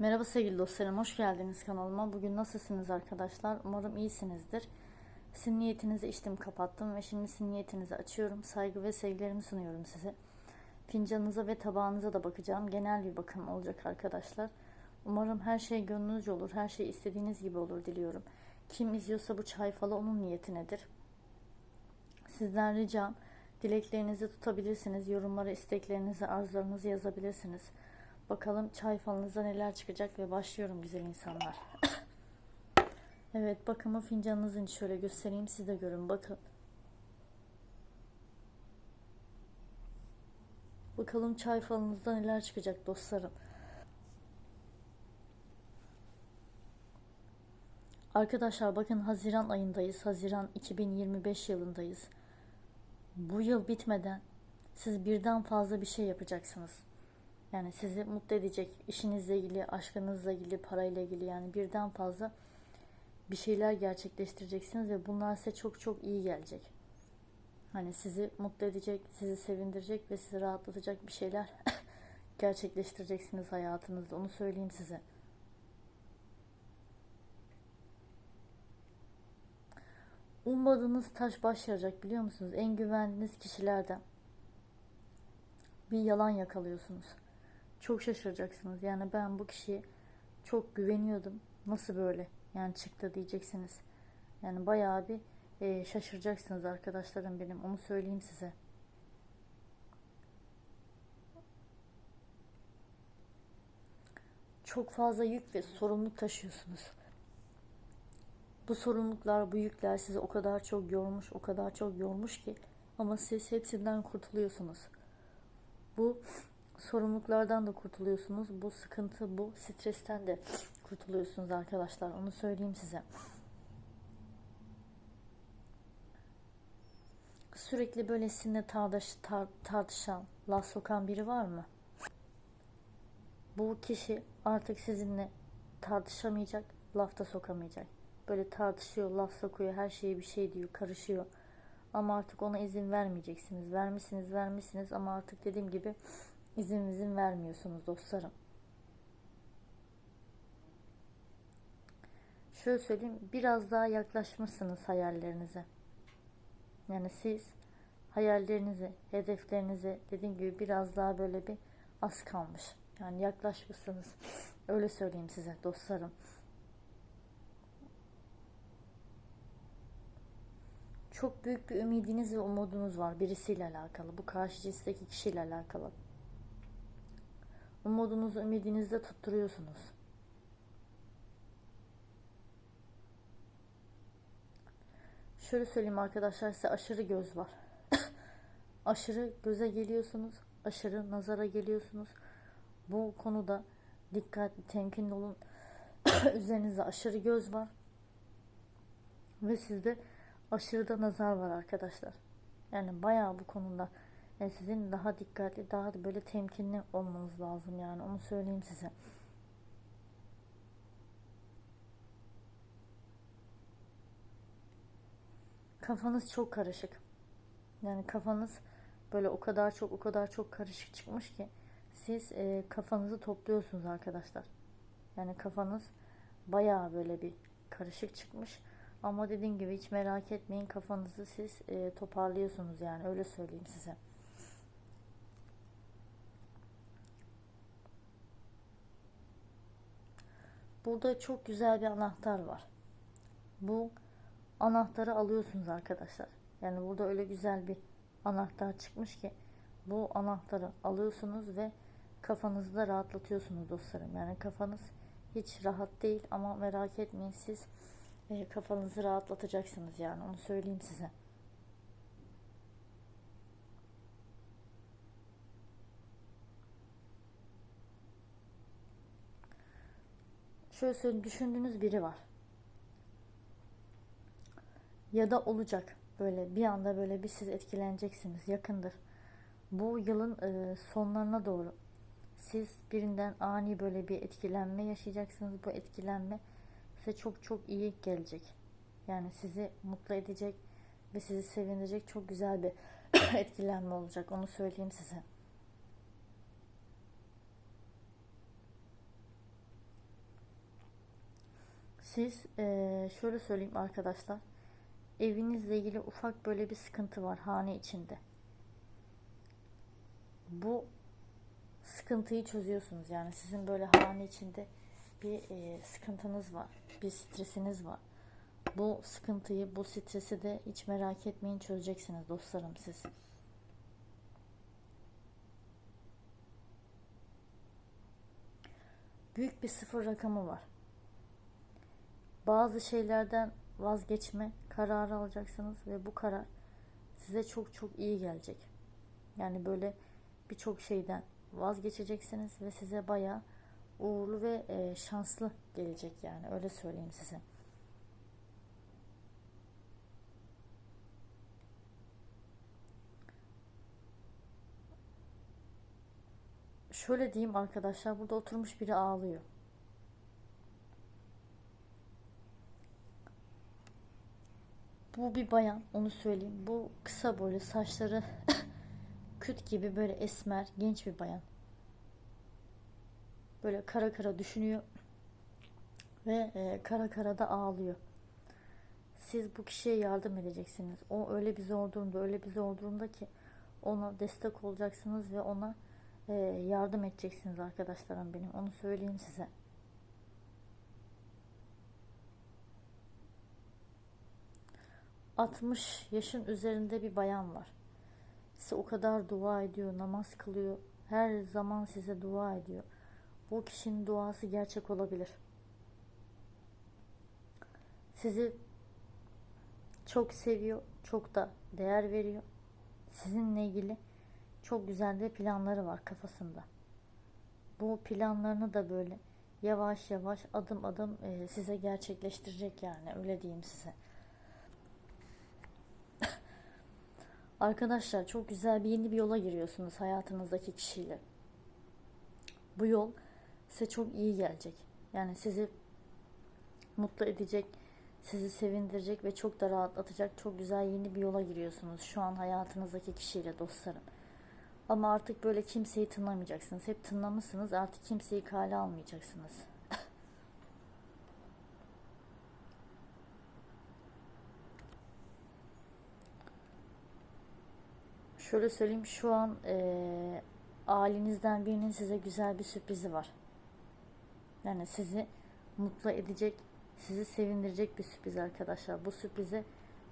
Merhaba sevgili dostlarım, hoş geldiniz kanalıma. Bugün nasılsınız arkadaşlar? Umarım iyisinizdir. Sizin niyetinizi içtim, kapattım ve şimdi sizin niyetinizi açıyorum. Saygı ve sevgilerimi sunuyorum size. Fincanınıza ve tabağınıza da bakacağım. Genel bir bakım olacak arkadaşlar. Umarım her şey gönlünüzce olur, her şey istediğiniz gibi olur diliyorum. Kim izliyorsa bu çay falı onun niyetinedir. Sizden ricam dileklerinizi tutabilirsiniz. Yorumlara isteklerinizi, arzularınızı yazabilirsiniz. Bakalım çay falınızda neler çıkacak ve başlıyorum güzel insanlar. evet bakımı fincanınızın şöyle göstereyim siz de görün bakın. Bakalım çay falınızda neler çıkacak dostlarım. Arkadaşlar bakın Haziran ayındayız. Haziran 2025 yılındayız. Bu yıl bitmeden siz birden fazla bir şey yapacaksınız. Yani sizi mutlu edecek işinizle ilgili, aşkınızla ilgili, parayla ilgili yani birden fazla bir şeyler gerçekleştireceksiniz ve bunlar size çok çok iyi gelecek. Hani sizi mutlu edecek, sizi sevindirecek ve sizi rahatlatacak bir şeyler gerçekleştireceksiniz hayatınızda. Onu söyleyeyim size. Ummadığınız taş başlayacak biliyor musunuz? En güvendiğiniz kişilerden bir yalan yakalıyorsunuz. Çok şaşıracaksınız. Yani ben bu kişiye çok güveniyordum. Nasıl böyle? Yani çıktı diyeceksiniz. Yani bayağı bir e, şaşıracaksınız arkadaşlarım benim. Onu söyleyeyim size. Çok fazla yük ve sorumluluk taşıyorsunuz. Bu sorumluluklar, bu yükler sizi o kadar çok yormuş, o kadar çok yormuş ki ama siz hepsinden kurtuluyorsunuz. Bu sorumluluklardan da kurtuluyorsunuz. Bu sıkıntı, bu stresten de kurtuluyorsunuz arkadaşlar. Onu söyleyeyim size. Sürekli böyle sizinle tartış, tar, tartışan, laf sokan biri var mı? Bu kişi artık sizinle tartışamayacak, lafta sokamayacak. Böyle tartışıyor, laf sokuyor, her şeye bir şey diyor, karışıyor. Ama artık ona izin vermeyeceksiniz. Vermişsiniz, vermişsiniz ama artık dediğim gibi izin izin vermiyorsunuz dostlarım. Şöyle söyleyeyim, biraz daha yaklaşmışsınız hayallerinize. Yani siz hayallerinize, hedeflerinize dediğim gibi biraz daha böyle bir az kalmış. Yani yaklaşmışsınız. Öyle söyleyeyim size dostlarım. Çok büyük bir ümidiniz ve umudunuz var birisiyle alakalı. Bu karşı cinsteki kişiyle alakalı. Umudunuzu, ümidinizi de tutturuyorsunuz. Şöyle söyleyeyim arkadaşlar size aşırı göz var. aşırı göze geliyorsunuz. Aşırı nazara geliyorsunuz. Bu konuda dikkatli, temkinli olun. Üzerinizde aşırı göz var. Ve sizde aşırı da nazar var arkadaşlar. Yani bayağı bu konuda yani sizin daha dikkatli, daha da böyle temkinli olmanız lazım yani onu söyleyeyim size. Kafanız çok karışık. Yani kafanız böyle o kadar çok o kadar çok karışık çıkmış ki siz e, kafanızı topluyorsunuz arkadaşlar. Yani kafanız bayağı böyle bir karışık çıkmış. Ama dediğim gibi hiç merak etmeyin kafanızı siz e, toparlıyorsunuz yani öyle söyleyeyim size. Burada çok güzel bir anahtar var. Bu anahtarı alıyorsunuz arkadaşlar. Yani burada öyle güzel bir anahtar çıkmış ki bu anahtarı alıyorsunuz ve kafanızı da rahatlatıyorsunuz dostlarım. Yani kafanız hiç rahat değil ama merak etmeyin siz e, kafanızı rahatlatacaksınız yani onu söyleyeyim size. Şöyle düşündüğünüz biri var. Ya da olacak böyle bir anda böyle bir siz etkileneceksiniz yakındır. Bu yılın e, sonlarına doğru siz birinden ani böyle bir etkilenme yaşayacaksınız. Bu etkilenme size çok çok iyi gelecek. Yani sizi mutlu edecek ve sizi sevindirecek çok güzel bir etkilenme olacak. Onu söyleyeyim size. Siz eee, şöyle söyleyeyim arkadaşlar. Evinizle ilgili ufak böyle bir sıkıntı var hane içinde. Bu sıkıntıyı çözüyorsunuz. Yani sizin böyle hane içinde bir eee, sıkıntınız var. Bir stresiniz var. Bu sıkıntıyı, bu stresi de hiç merak etmeyin çözeceksiniz dostlarım siz. Büyük bir sıfır rakamı var. Bazı şeylerden vazgeçme kararı alacaksınız ve bu karar size çok çok iyi gelecek. Yani böyle birçok şeyden vazgeçeceksiniz ve size bayağı uğurlu ve e, şanslı gelecek yani öyle söyleyeyim size. Şöyle diyeyim arkadaşlar burada oturmuş biri ağlıyor. Bu bir bayan onu söyleyeyim. Bu kısa böyle saçları küt gibi böyle esmer genç bir bayan. Böyle kara kara düşünüyor ve e, kara kara da ağlıyor. Siz bu kişiye yardım edeceksiniz. O öyle bir zor durumda, öyle bir zor durumda ki ona destek olacaksınız ve ona e, yardım edeceksiniz arkadaşlarım benim. Onu söyleyeyim size. ...60 yaşın üzerinde bir bayan var. Size o kadar dua ediyor, namaz kılıyor. Her zaman size dua ediyor. Bu kişinin duası gerçek olabilir. Sizi çok seviyor, çok da değer veriyor. Sizinle ilgili çok güzel de planları var kafasında. Bu planlarını da böyle yavaş yavaş adım adım e, size gerçekleştirecek yani öyle diyeyim size. Arkadaşlar çok güzel bir yeni bir yola giriyorsunuz hayatınızdaki kişiyle. Bu yol size çok iyi gelecek. Yani sizi mutlu edecek, sizi sevindirecek ve çok da rahatlatacak çok güzel yeni bir yola giriyorsunuz şu an hayatınızdaki kişiyle dostlarım. Ama artık böyle kimseyi tınlamayacaksınız. Hep tınlamışsınız artık kimseyi kale almayacaksınız. Şöyle söyleyeyim şu an eee ailenizden birinin size güzel bir sürprizi var. Yani sizi mutlu edecek, sizi sevindirecek bir sürpriz arkadaşlar. Bu sürprize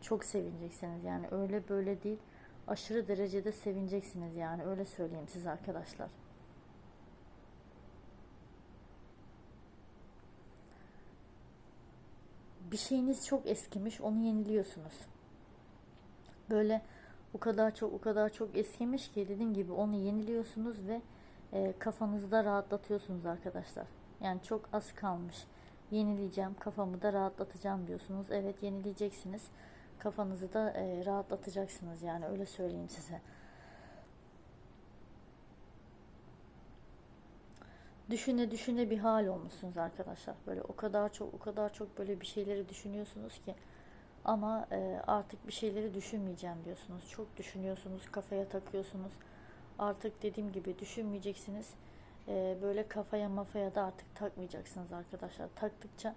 çok sevineceksiniz. Yani öyle böyle değil. Aşırı derecede sevineceksiniz yani öyle söyleyeyim size arkadaşlar. Bir şeyiniz çok eskimiş, onu yeniliyorsunuz. Böyle o kadar çok o kadar çok eskimiş ki dediğim gibi onu yeniliyorsunuz ve e, kafanızda rahatlatıyorsunuz arkadaşlar. Yani çok az kalmış. Yenileyeceğim, kafamı da rahatlatacağım diyorsunuz. Evet yenileyeceksiniz. Kafanızı da e, rahatlatacaksınız yani öyle söyleyeyim size. Düşüne düşüne bir hal olmuşsunuz arkadaşlar. Böyle o kadar çok o kadar çok böyle bir şeyleri düşünüyorsunuz ki ama e, artık bir şeyleri düşünmeyeceğim diyorsunuz. Çok düşünüyorsunuz, kafaya takıyorsunuz. Artık dediğim gibi düşünmeyeceksiniz. E, böyle kafaya mafaya da artık takmayacaksınız arkadaşlar. Taktıkça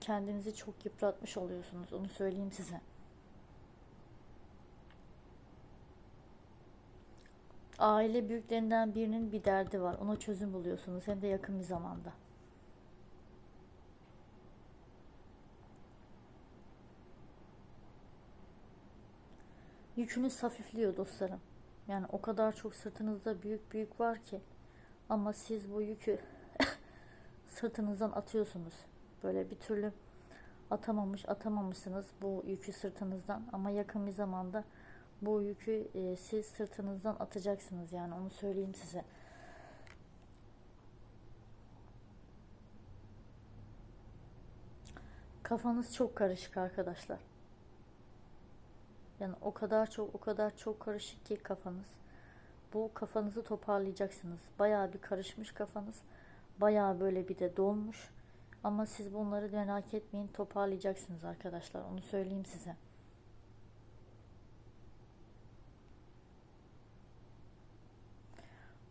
kendinizi çok yıpratmış oluyorsunuz. Onu söyleyeyim size. Aile büyüklerinden birinin bir derdi var. Ona çözüm buluyorsunuz. Hem de yakın bir zamanda. Yükünüz hafifliyor dostlarım. Yani o kadar çok sırtınızda büyük büyük var ki. Ama siz bu yükü sırtınızdan atıyorsunuz. Böyle bir türlü atamamış atamamışsınız bu yükü sırtınızdan. Ama yakın bir zamanda bu yükü e, siz sırtınızdan atacaksınız. Yani onu söyleyeyim size. Kafanız çok karışık arkadaşlar. Yani o kadar çok o kadar çok karışık ki kafanız. Bu kafanızı toparlayacaksınız. Bayağı bir karışmış kafanız. Bayağı böyle bir de dolmuş. Ama siz bunları merak etmeyin toparlayacaksınız arkadaşlar. Onu söyleyeyim size.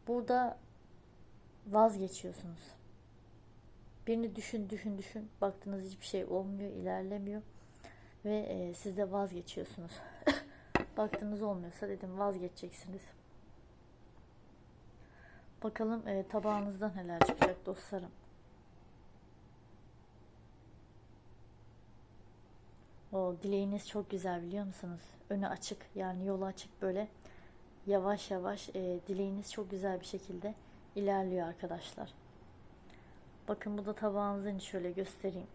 Burada vazgeçiyorsunuz. Birini düşün düşün düşün. Baktınız hiçbir şey olmuyor, ilerlemiyor. Ve e, siz de vazgeçiyorsunuz. Baktınız olmuyorsa dedim vazgeçeceksiniz. Bakalım e, tabağınızdan neler çıkacak dostlarım. O dileğiniz çok güzel biliyor musunuz? Önü açık yani yolu açık böyle yavaş yavaş e, dileğiniz çok güzel bir şekilde ilerliyor arkadaşlar. Bakın bu da tabağınızın şöyle göstereyim.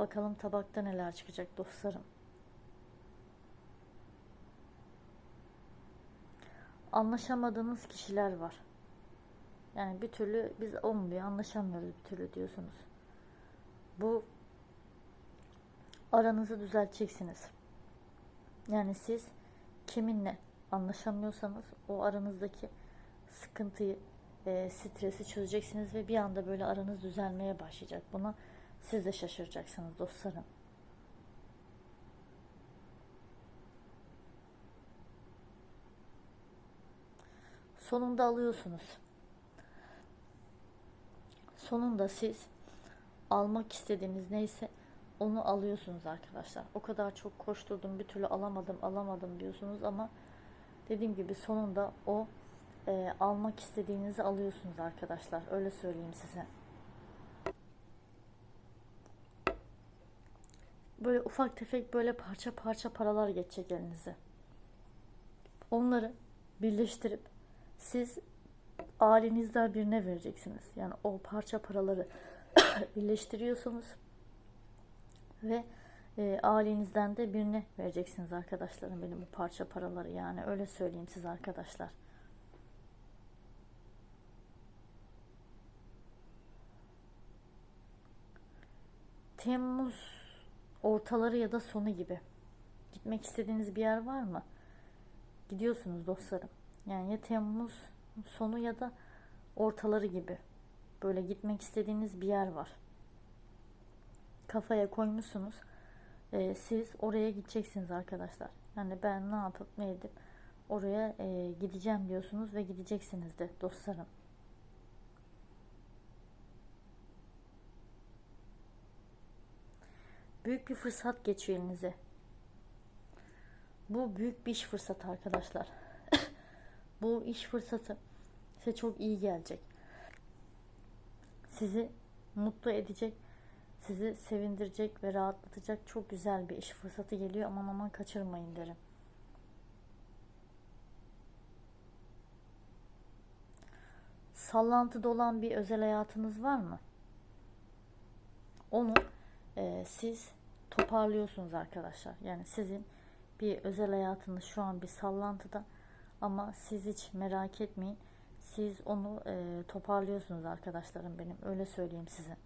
Bakalım tabakta neler çıkacak dostlarım. Anlaşamadığınız kişiler var. Yani bir türlü biz olmuyor, anlaşamıyoruz bir türlü diyorsunuz. Bu aranızı düzelteceksiniz. Yani siz kiminle anlaşamıyorsanız o aranızdaki sıkıntıyı, e, stresi çözeceksiniz ve bir anda böyle aranız düzelmeye başlayacak. Buna siz de şaşıracaksınız dostlarım. Sonunda alıyorsunuz. Sonunda siz almak istediğiniz neyse onu alıyorsunuz arkadaşlar. O kadar çok koşturdum bir türlü alamadım alamadım diyorsunuz ama dediğim gibi sonunda o e, almak istediğinizi alıyorsunuz arkadaşlar. Öyle söyleyeyim size. Böyle ufak tefek böyle parça parça paralar geçecek elinize. Onları birleştirip siz ailenizden birine vereceksiniz. Yani o parça paraları birleştiriyorsunuz ve e, ailenizden de birine vereceksiniz arkadaşlarım benim bu parça paraları yani öyle söyleyeyim size arkadaşlar. Temmuz ortaları ya da sonu gibi gitmek istediğiniz bir yer var mı? Gidiyorsunuz dostlarım. Yani ya Temmuz sonu ya da ortaları gibi böyle gitmek istediğiniz bir yer var. Kafaya koymuşsunuz. Ee, siz oraya gideceksiniz arkadaşlar. Yani ben ne yapıp ne edip oraya e, gideceğim diyorsunuz ve gideceksiniz de dostlarım. Büyük bir fırsat geçiyor elinize. Bu büyük bir iş fırsatı arkadaşlar. Bu iş fırsatı size çok iyi gelecek. Sizi mutlu edecek, sizi sevindirecek ve rahatlatacak çok güzel bir iş fırsatı geliyor. Aman aman kaçırmayın derim. Sallantıda olan bir özel hayatınız var mı? Onu e, siz toparlıyorsunuz arkadaşlar. Yani sizin bir özel hayatınız şu an bir sallantıda ama siz hiç merak etmeyin. Siz onu e, toparlıyorsunuz arkadaşlarım benim. Öyle söyleyeyim size.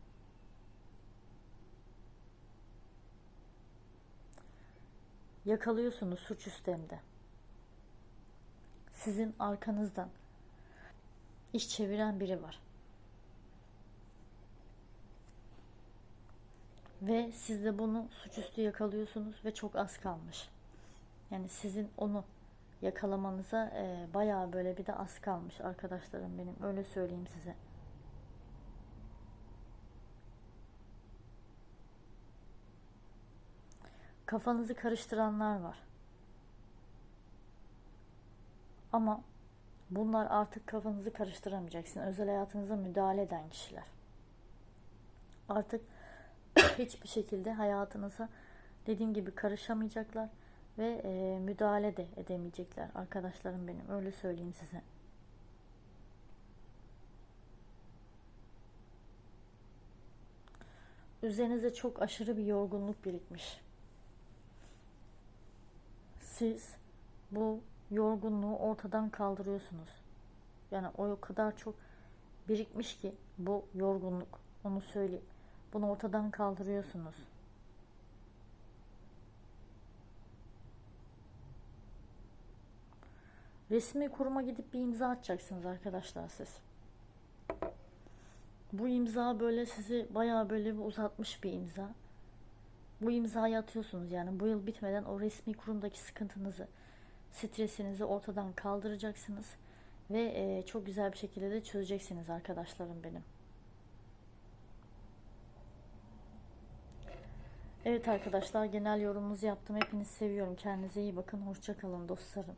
Yakalıyorsunuz suç üstemde. Sizin arkanızdan iş çeviren biri var. Ve siz de bunu suçüstü yakalıyorsunuz ve çok az kalmış. Yani sizin onu yakalamanıza e, bayağı böyle bir de az kalmış arkadaşlarım benim. Öyle söyleyeyim size. Kafanızı karıştıranlar var. Ama bunlar artık kafanızı karıştıramayacaksın. Özel hayatınıza müdahale eden kişiler. Artık hiçbir şekilde hayatınıza dediğim gibi karışamayacaklar ve e, müdahale de edemeyecekler arkadaşlarım benim öyle söyleyeyim size. Üzerinize çok aşırı bir yorgunluk birikmiş. Siz bu yorgunluğu ortadan kaldırıyorsunuz. Yani o kadar çok birikmiş ki bu yorgunluk. Onu söyleyeyim. Bunu ortadan kaldırıyorsunuz. Resmi kuruma gidip bir imza atacaksınız arkadaşlar siz. Bu imza böyle sizi bayağı böyle bir uzatmış bir imza. Bu imzayı atıyorsunuz yani bu yıl bitmeden o resmi kurumdaki sıkıntınızı, stresinizi ortadan kaldıracaksınız. Ve e, çok güzel bir şekilde de çözeceksiniz arkadaşlarım benim. Evet arkadaşlar genel yorumunuzu yaptım. Hepinizi seviyorum. Kendinize iyi bakın. Hoşça kalın dostlarım.